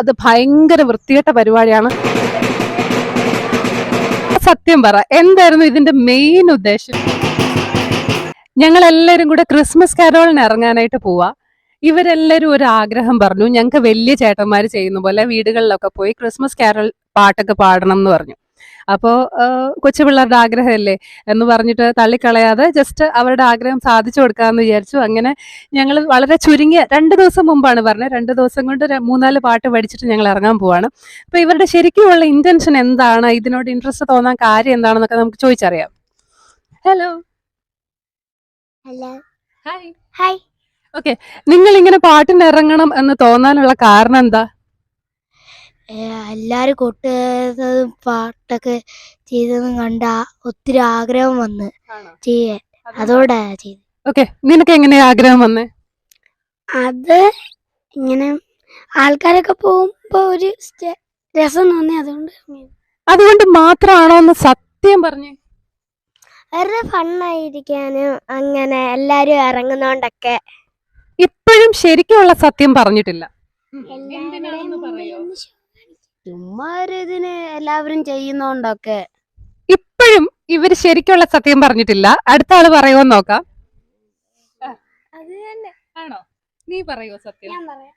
അത് ഭയങ്കര വൃത്തികെട്ട പരിപാടിയാണ്. സത്യം പറ എന്തായിരുന്നു ഇതിന്റെ മെയിൻ ഉദ്ദേശം? ഞങ്ങൾ എല്ലാവരും കൂടെ ക്രിസ്മസ് കാരോളിന് ഇറങ്ങാനായിട്ട് പോവാ. ഇവരെല്ലാവരും ഒരു ആഗ്രഹം പറഞ്ഞു ഞങ്ങൾക്ക് വലിയ ചേട്ടന്മാർ ചെയ്യുന്ന പോലെ വീടുകളിലൊക്കെ പോയി ക്രിസ്മസ് കാരോൾ പാട്ടൊക്കെ പാടണം എന്ന് പറഞ്ഞു. അപ്പോൾ കൊച്ചു പിള്ളേരുടെ ആഗ്രഹമല്ലേ എന്ന് പറഞ്ഞിട്ട് തള്ളിക്കളയാതെ ജസ്റ്റ് അവരുടെ ആഗ്രഹം സാധിച്ചു കൊടുക്കാമെന്ന് വിചാരിച്ചു. അങ്ങനെ ഞങ്ങൾ വളരെ ചുരുങ്ങിയ രണ്ട് ദിവസം മുമ്പാണ് പറഞ്ഞത് രണ്ട് ദിവസം കൊണ്ട് മൂന്നാൽ പാട്ട് പഠിച്ചിട്ട് ഞങ്ങൾ ഇറങ്ങാൻ പോവാണ്. അപ്പോൾ ഇവരുടെ ശരിക്കുമുള്ള ഇന്റൻഷൻ എന്താണ്? ഇതിനോട് ഇൻട്രസ്റ്റ് തോന്നാൻ കാര്യം എന്താണെന്നൊക്കെ നമുക്ക് ചോദിച്ചറിയാം. Hello hello hi hi okay നിങ്ങൾ ഇങ്ങനെ പാട്ടിന് ഇറങ്ങണം എന്ന് തോന്നാനുള്ള കാരണം എന്താ? എല്ലാരും കൊട്ടുന്നതും പാട്ടൊക്കെ ചെയ്തതും കണ്ട ഒത്തിരി ആഗ്രഹം വന്ന്. ചെയ്യാൻ അതോടെ ചെയ്തു. ഓക്കെ നിനക്ക് എങ്ങനെ ആഗ്രഹം വന്നേ? അത് ഇങ്ങനെ ആൾക്കാരൊക്കെ പോകുമ്പോ ഒരു രസം തോന്നി അതുകൊണ്ട് അതുകൊണ്ട് മാത്രമാണോ എന്ന് സത്യം പറഞ്ഞു? വെറുതെ ഫണ്ണായിരിക്കാനും അങ്ങനെ എല്ലാരും ഇറങ്ങുന്നോണ്ടൊക്കെ. ഇപ്പോഴും ശരിക്കുള്ള സത്യം പറഞ്ഞിട്ടില്ല. ചുമ്മാ ഒരു ഇതിന് എല്ലാവരും ചെയ്യുന്നോണ്ടൊക്കെ. ഇപ്പോഴും ഇവർ ശരിക്കുള്ള സത്യം പറഞ്ഞിട്ടില്ല. അടുത്ത ആൾ പറയുമോ നോക്കാം. അത് തന്നെ. ആണോ? നീ പറയുമോ സത്യം? ഞാൻ പറയാം.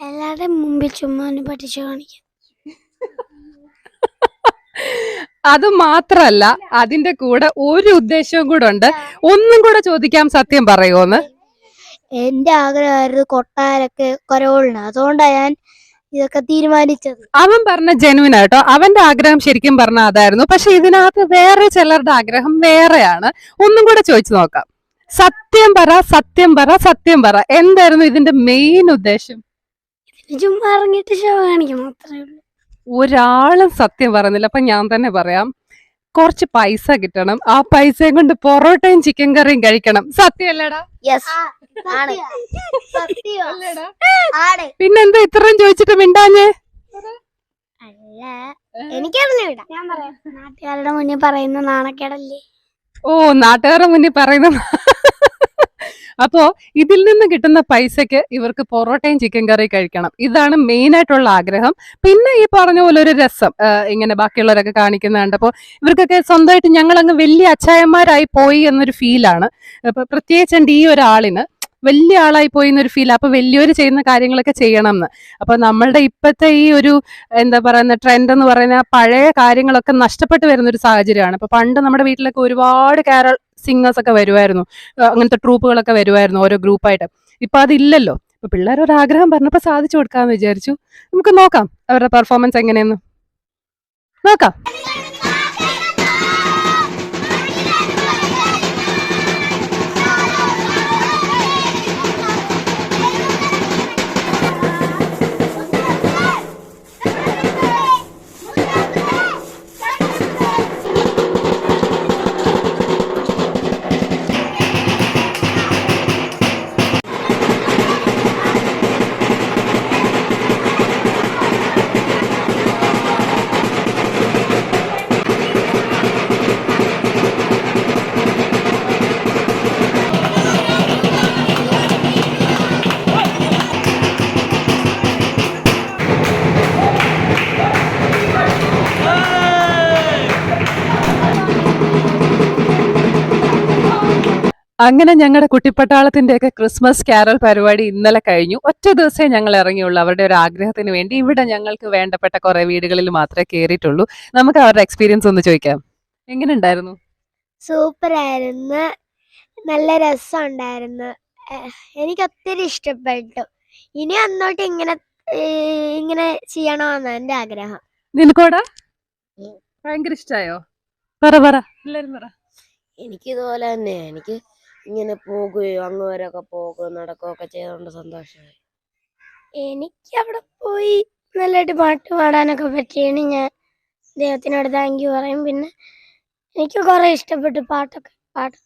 എല്ലാവരുടെ മുമ്പിൽ ചുമ്മാ ഒന്ന് പഠിച്ചു കാണിക്കാം. അത് മാത്രല്ല അതിന്റെ കൂടെ ഒരു ഉദ്ദേശവും കൂടെ ഉണ്ട്. ഒന്നും കൂടെ ചോദിക്കാം സത്യം പറയുമോന്ന് എന്റെ ആഗ്രഹമായിരുന്നു കൊട്ടാരൊക്കെ കൊരവുള്ള അതുകൊണ്ടാ ഞാൻ ഇതൊക്കെ തീരുമാനിച്ചത്. അവൻ പറഞ്ഞ ജെനുവിൻ ആട്ടോ അവന്റെ ആഗ്രഹം ശരിക്കും പറഞ്ഞ അതായിരുന്നു. പക്ഷെ ഇതിനകത്ത് വേറെ ചിലരുടെ ആഗ്രഹം വേറെയാണ്. ഒന്നും കൂടെ ചോദിച്ചു നോക്കാം. സത്യം പറ സത്യം പറ സത്യം പറ. എന്തായിരുന്നു ഇതിന്റെ മെയിൻ ഉദ്ദേശം? ചുമ്മാ ഇറങ്ങിയിട്ട് ഷോ കാണിക്കും മാത്രമേ ഉള്ളൂ. ഒരാളും സത്യം പറയുന്നില്ല. അപ്പൊ ഞാൻ തന്നെ പറയാം. കുറച്ച് പൈസ കിട്ടണം. ആ പൈസയും കൊണ്ട് പൊറോട്ടയും ചിക്കൻ കറിയും കഴിക്കണം. സത്യമല്ലേടാ? പിന്നെന്താ ഇത്രയും ചോദിച്ചിട്ട് മിണ്ടാഞ്ഞേ? അല്ല. എനിക്കറിഞ്ഞൂട ഞാൻ പറയാം. നാട്ടുകാരുടെ മുന്നിൽ പറയുന്ന നാണക്കേടല്ലേ? ഓ നാട്ടുകാരുടെ മുന്നിൽ പറയുന്ന അപ്പോ ഇതിൽ നിന്ന് കിട്ടുന്ന പൈസക്ക് ഇവർക്ക് പൊറോട്ടയും ചിക്കൻ കറി കഴിക്കണം. ഇതാണ് മെയിൻ ആയിട്ടുള്ള ആഗ്രഹം. പിന്നെ ഈ പറഞ്ഞ പോലെ ഒരു രസം ഇങ്ങനെ ബാക്കിയുള്ളവരൊക്കെ കാണിക്കുന്ന കണ്ടപ്പോൾ ഇവർക്കൊക്കെ സ്വന്തമായിട്ട് ഞങ്ങൾ അങ്ങ് വലിയ അച്ചായന്മാരായി പോയി എന്നൊരു ഫീലാണ് പ്രത്യേകിച്ച് ഈ ഒരാളിന് വലിയ ആളായി പോയി എന്നൊരു ഫീൽ അപ്പൊ വലിയവര് ചെയ്യുന്ന കാര്യങ്ങളൊക്കെ ചെയ്യണം എന്ന് അപ്പൊ നമ്മളുടെ ഇപ്പോഴത്തെ ഈ ഒരു എന്താ പറയുന്ന ട്രെൻഡ് എന്ന് പറയുന്ന പഴയ കാര്യങ്ങളൊക്കെ നഷ്ടപ്പെട്ടു വരുന്ന ഒരു സാഹചര്യമാണ്. അപ്പൊ പണ്ട് നമ്മുടെ വീട്ടിലൊക്കെ ഒരുപാട് കാരൾ സിംഗേഴ്സ് ഒക്കെ വരുമായിരുന്നു അങ്ങനത്തെ ട്രൂപ്പുകളൊക്കെ വരുമായിരുന്നു ഓരോ ഗ്രൂപ്പായിട്ട് ഇപ്പൊ അതില്ലല്ലോ. ഇപ്പൊ പിള്ളേർ ഒരു ആഗ്രഹം പറഞ്ഞപ്പോ സാധിച്ചു കൊടുക്കാന്ന് വിചാരിച്ചു. നമുക്ക് നോക്കാം അവരുടെ പെർഫോമൻസ് എങ്ങനെയെന്ന്. നോക്കാം. അങ്ങനെ ഞങ്ങളുടെ കുട്ടിപ്പട്ടാളത്തിന്റെയൊക്കെ ക്രിസ്മസ് കാരൽ പരിപാടി ഇന്നലെ കഴിഞ്ഞു. ഒറ്റ ദിവസമേ ഞങ്ങൾ ഇറങ്ങിയുള്ളൂ. അവരുടെ ഒരു ആഗ്രഹത്തിന് വേണ്ടി. ഇവിടെ ഞങ്ങൾക്ക് വേണ്ടപ്പെട്ട കുറെ വീടുകളിൽ മാത്രമേ കയറിയിട്ടുള്ളൂ നമുക്ക് അവരുടെ എക്സ്പീരിയൻസ് ഒന്ന് ചോദിക്കാം. എങ്ങനെ ഉണ്ടായിരുന്നു സൂപ്പർ ആയിരുന്നു നല്ല രസം ഉണ്ടായിരുന്നു എനിക്ക് ഒത്തിരി ഇഷ്ടപ്പെട്ടു. ഇനി അന്നോട്ട് ഇങ്ങനെ ഇങ്ങനെ ചെയ്യണമെന്ന് എന്റെ ആഗ്രഹം. നിനക്കോടാ. ഭയങ്കര ഇഷ്ടായോ? പറ പറ. എല്ലാരും പറ. എനിക്ക് ഇതുപോലെ തന്നെ. എനിക്ക് ഇങ്ങനെ പോകുകയോ അങ്ങ് വരെയൊക്കെ പോകുകയോ നടക്കുകയൊക്കെ ചെയ്തുകൊണ്ട് സന്തോഷമായി. എനിക്ക് അവിടെ പോയി നല്ലതായിട്ട് പാട്ട് പാടാനൊക്കെ പറ്റിയാണ് ഞാൻ ദൈവത്തിനോട് താങ്ക് യു പറയും. പിന്നെ എനിക്ക് കുറെ ഇഷ്ടപ്പെട്ടു പാട്ടൊക്കെ പാട്ട്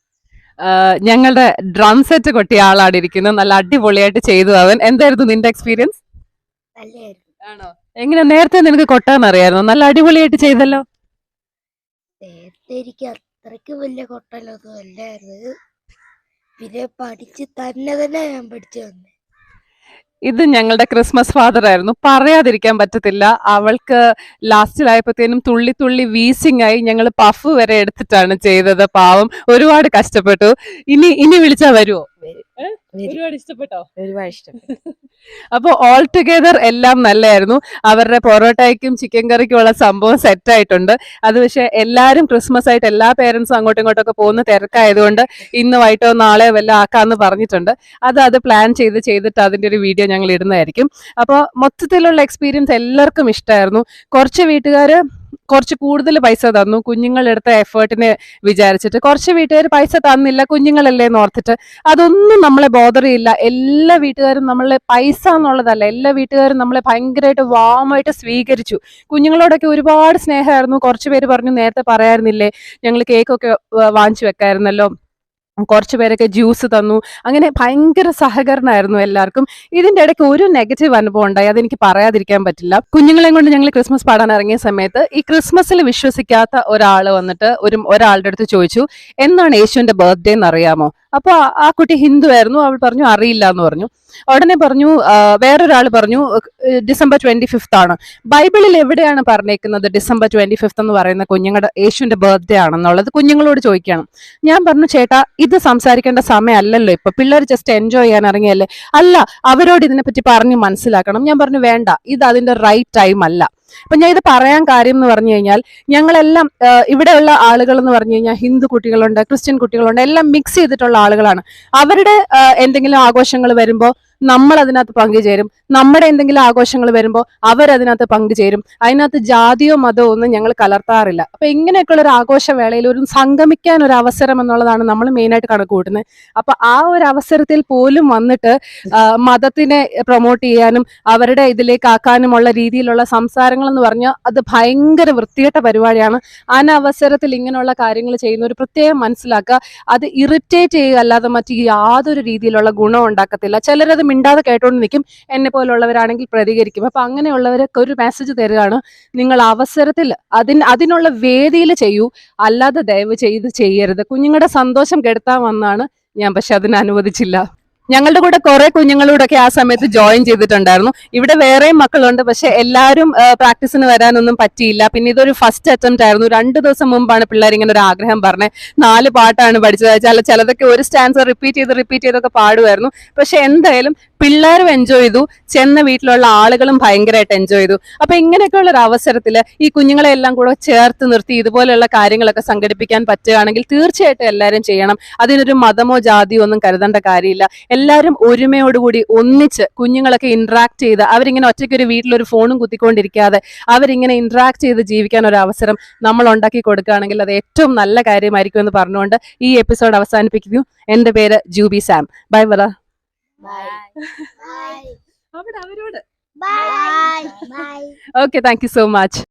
ഞങ്ങളുടെ ഡ്രം സെറ്റ് കൊട്ടിയ ആളാണ് ഇരിക്കുന്നത്. നല്ല അടിപൊളിയായിട്ട് ചെയ്തു അവൻ. എന്തായിരുന്നു നിന്റെ എക്സ്പീരിയൻസ് നല്ലായിരുന്നു ആണോ? എങ്ങനെ നേരത്തെ നിനക്ക് കൊട്ടാൻ അറിയായിരുന്നു? നല്ല അടിപൊളിയായിട്ട് ചെയ്തല്ലോ. നേരത്തെ എനിക്ക് അത്രയ്ക്ക് വലിയ കൊട്ടലൊന്നും അല്ലായിരുന്നു. പിന്നെ പഠിച്ച് തന്നെ തന്നെ ഞാൻ പഠിച്ചു തന്നെ ഇത് ഞങ്ങളുടെ ക്രിസ്മസ് ഫാദർ ആയിരുന്നു. പറയാതിരിക്കാൻ പറ്റത്തില്ല. അവൾക്ക് ലാസ്റ്റിലായപ്പോഴത്തേനും തുള്ളി തുള്ളി വീസിംഗ് ആയി ഞങ്ങൾ പഫ് വരെ എടുത്തിട്ടാണ് ചെയ്തത്. പാവം. ഒരുപാട് കഷ്ടപ്പെട്ടു. ഇനി ഇനി വിളിച്ചാ വരുമോ. ഒരുപാട് ഇഷ്ടപ്പെട്ടോ? ഒരുപാട് ഇഷ്ടപ്പെട്ടു. അപ്പോൾ ഓൾ ടുഗെദർ എല്ലാം നല്ലതായിരുന്നു അവരുടെ പൊറോട്ടയ്ക്കും ചിക്കൻ കറിക്കും ഉള്ള സംഭവം സെറ്റ് ആയിട്ടുണ്ട്. അത് പക്ഷെ എല്ലാവരും ക്രിസ്മസ് ആയിട്ട് എല്ലാ പേരൻസും അങ്ങോട്ടും ഇങ്ങോട്ടും ഒക്കെ പോകുന്ന തിരക്കായതുകൊണ്ട് ഇന്ന് വൈകിട്ടോ നാളെയോ വല്ല ആക്കാന്ന് പറഞ്ഞിട്ടുണ്ട്. അത് അത് പ്ലാൻ ചെയ്ത് ചെയ്തിട്ട് അതിന്റെ ഒരു വീഡിയോ ഞങ്ങൾ ഇടുന്നതായിരിക്കും. അപ്പോൾ മൊത്തത്തിലുള്ള എക്സ്പീരിയൻസ് എല്ലാവർക്കും ഇഷ്ടമായിരുന്നു കുറച്ച് വീട്ടുകാർ കുറച്ച് കൂടുതൽ പൈസ തന്നു. കുഞ്ഞുങ്ങളെടുത്ത എഫേർട്ടിനെ വിചാരിച്ചിട്ട് കുറച്ച് വീട്ടുകാർ പൈസ തന്നില്ല കുഞ്ഞുങ്ങളല്ലേ എന്ന് ഓർത്തിട്ട് അതൊന്നും നമ്മളെ ബോധർ ചെയ്യില്ല. എല്ലാ വീട്ടുകാരും നമ്മളെ പൈസ എന്നുള്ളതല്ല എല്ലാ വീട്ടുകാരും നമ്മളെ ഭയങ്കരമായിട്ട് വാമായിട്ട് സ്വീകരിച്ചു. കുഞ്ഞുങ്ങളോടൊക്കെ ഒരുപാട് സ്നേഹമായിരുന്നു. കുറച്ച് പേര് പറഞ്ഞു നേരത്തെ പറയാറുന്നില്ലേ ഞങ്ങൾ കേക്കൊക്കെ വാങ്ങിച്ചു വെക്കായിരുന്നല്ലോ. കുറച്ച് പേരൊക്കെ ജ്യൂസ് തന്നു. അങ്ങനെ ഭയങ്കര സഹകരണമായിരുന്നു എല്ലാവർക്കും. ഇതിന്റെ ഇടയ്ക്ക് ഒരു നെഗറ്റീവ് അനുഭവം ഉണ്ടായി. അതെനിക്ക് പറയാതിരിക്കാൻ പറ്റില്ല. കുഞ്ഞുങ്ങളെയും കൊണ്ട് ഞങ്ങൾ ക്രിസ്മസ് പാടാൻ ഇറങ്ങിയ സമയത്ത് ഈ ക്രിസ്മസിൽ വിശ്വസിക്കാത്ത ഒരാൾ വന്നിട്ട് ഒരു ഒരാളുടെ അടുത്ത് ചോദിച്ചു എന്നാണ് യേശുവിന്റെ ബർത്ത്ഡേ എന്ന് അറിയാമോ? അപ്പൊ ആ- കുട്ടി ഹിന്ദു ആയിരുന്നു അവൾ പറഞ്ഞു അറിയില്ല എന്ന് പറഞ്ഞു. ഉടനെ പറഞ്ഞു വേറൊരാൾ പറഞ്ഞു ഡിസംബർ ട്വന്റി ഫിഫ്ത് ആണ്. ബൈബിളിൽ എവിടെയാണ് പറഞ്ഞേക്കുന്നത് ഡിസംബർ ട്വന്റി ഫിഫ്ത് എന്ന് പറയുന്ന കുഞ്ഞുങ്ങളുടെ യേശുവിന്റെ ബർത്ത്ഡേ ആണെന്നുള്ളത് കുഞ്ഞുങ്ങളോട് ചോദിക്കണം. ഞാൻ പറഞ്ഞു ചേട്ടാ ഇത് സംസാരിക്കേണ്ട സമയമല്ലല്ലോ. ഇപ്പൊ പിള്ളേർ ജസ്റ്റ് എൻജോയ് ചെയ്യാൻ ഇറങ്ങിയല്ലേ? അല്ല അവരോട് ഇതിനെപ്പറ്റി പറഞ്ഞ് മനസ്സിലാക്കണം. ഞാൻ പറഞ്ഞു വേണ്ട ഇത് അതിന്റെ റൈറ്റ് ടൈം അല്ല. അപ്പൊ ഞാൻ ഇത് പറയാൻ കാര്യം എന്ന് പറഞ്ഞു കഴിഞ്ഞാൽ ഞങ്ങളെല്ലാം ഇവിടെയുള്ള ആളുകൾ എന്ന് പറഞ്ഞു കഴിഞ്ഞാൽ ഹിന്ദു കുട്ടികളുണ്ട് ക്രിസ്ത്യൻ കുട്ടികളുണ്ട് എല്ലാം മിക്സ് ചെയ്തിട്ടുള്ള ആളുകളാണ്. അവരുടെ എന്തെങ്കിലും ആഘോഷങ്ങൾ വരുമ്പോൾ നമ്മൾ അതിനകത്ത് പങ്കുചേരും. നമ്മുടെ എന്തെങ്കിലും ആഘോഷങ്ങൾ വരുമ്പോൾ അവർ അവരതിനകത്ത് പങ്കുചേരും. അതിനകത്ത് ജാതിയോ മതമോ ഒന്നും ഞങ്ങൾ കലർത്താറില്ല. അപ്പൊ ഇങ്ങനെയൊക്കെയുള്ള ഒരു ആഘോഷവേളയിൽ ഒരു സംഗമിക്കാൻ ഒരു അവസരം എന്നുള്ളതാണ് നമ്മൾ മെയിനായിട്ട് കണക്ക് കൂട്ടുന്നത്. അപ്പൊ ആ ഒരു അവസരത്തിൽ പോലും വന്നിട്ട് മതത്തിനെ പ്രൊമോട്ട് ചെയ്യാനും അവരുടെ ഇതിലേക്ക് ആക്കാനുമുള്ള രീതിയിലുള്ള സംസാരങ്ങൾ എന്ന് പറഞ്ഞാൽ അത് ഭയങ്കര വൃത്തികെട്ട പരിപാടിയാണ്. അനവസരത്തിൽ ഇങ്ങനെയുള്ള കാര്യങ്ങൾ ചെയ്യുന്ന ഒരു പ്രത്യേകം മനസ്സിലാക്കുക. അത് ഇറിറ്റേറ്റ് ചെയ്യുക അല്ലാതെ മറ്റ് യാതൊരു രീതിയിലുള്ള ഗുണം ഉണ്ടാക്കത്തില്ല. ചിലരത് മിണ്ടാതെ കേട്ടോണ്ട് നിൽക്കും എന്നെ പോലുള്ളവരാണെങ്കിൽ പ്രതികരിക്കും. അപ്പൊ അങ്ങനെയുള്ളവരൊക്കെ ഒരു മെസ്സേജ് തരികയാണ് നിങ്ങൾ അവസരത്തിൽ അതിന് അതിനുള്ള വേദിയിൽ ചെയ്യൂ. അല്ലാതെ ദയവ് ചെയ്ത് ചെയ്യരുത്. കുഞ്ഞുങ്ങളുടെ സന്തോഷം കെടുത്താൻ വന്നാണ് ഞാൻ. പക്ഷെ അതിന് അനുവദിച്ചില്ല. ഞങ്ങളുടെ കൂടെ കുറെ കുഞ്ഞുങ്ങളോടൊക്കെ ആ സമയത്ത് ജോയിൻ ചെയ്തിട്ടുണ്ടായിരുന്നു. ഇവിടെ വേറെയും മക്കളുണ്ട്. പക്ഷെ എല്ലാവരും പ്രാക്ടീസിന് വരാനൊന്നും പറ്റിയില്ല. പിന്നെ ഇതൊരു ഫസ്റ്റ് അറ്റംപ്റ്റ് ആയിരുന്നു. രണ്ടു ദിവസം മുമ്പാണ് പിള്ളേർ ഇങ്ങനെ ഒരു ആഗ്രഹം പറഞ്ഞത്. നാല് പാട്ടാണ് പഠിച്ചത്. ചില ചിലതൊക്കെ ഒരു സ്റ്റാൻസ് റിപ്പീറ്റ് ചെയ്ത് റിപ്പീറ്റ് ചെയ്തൊക്കെ പാടുമായിരുന്നു. പക്ഷെ എന്തായാലും പിള്ളേരും എൻജോയ് ചെയ്തു. ചെന്ന വീട്ടിലുള്ള ആളുകളും ഭയങ്കരമായിട്ട് എൻജോയ് ചെയ്തു. അപ്പൊ ഇങ്ങനെയൊക്കെയുള്ള ഒരു അവസരത്തിൽ ഈ കുഞ്ഞുങ്ങളെ എല്ലാം കൂടെ ചേർത്ത് നിർത്തി ഇതുപോലെയുള്ള കാര്യങ്ങളൊക്കെ സംഘടിപ്പിക്കാൻ പറ്റുകയാണെങ്കിൽ തീർച്ചയായിട്ടും എല്ലാവരും ചെയ്യണം. അതിനൊരു മതമോ ജാതിയോ ഒന്നും കരുതേണ്ട കാര്യമില്ല. എല്ലാവരും ഒരുമയോടുകൂടി ഒന്നിച്ച് കുഞ്ഞുങ്ങളൊക്കെ ഇന്ററാക്ട് ചെയ്ത് അവരിങ്ങനെ ഒറ്റയ്ക്ക് ഒരു വീട്ടിലൊരു ഫോണും കുത്തിക്കൊണ്ടിരിക്കാതെ അവരിങ്ങനെ ഇന്ററാക്ട് ചെയ്ത് ജീവിക്കാൻ ഒരു അവസരം നമ്മൾ ഉണ്ടാക്കി കൊടുക്കുകയാണെങ്കിൽ അത് ഏറ്റവും നല്ല കാര്യമായിരിക്കും എന്ന് പറഞ്ഞുകൊണ്ട് ഈ എപ്പിസോഡ് അവസാനിപ്പിക്കുന്നു. എന്റെ പേര് ജൂബി സാം. ബൈ വല ബൈ അവിടെ അവരോട്. Bye bye okay thank you so much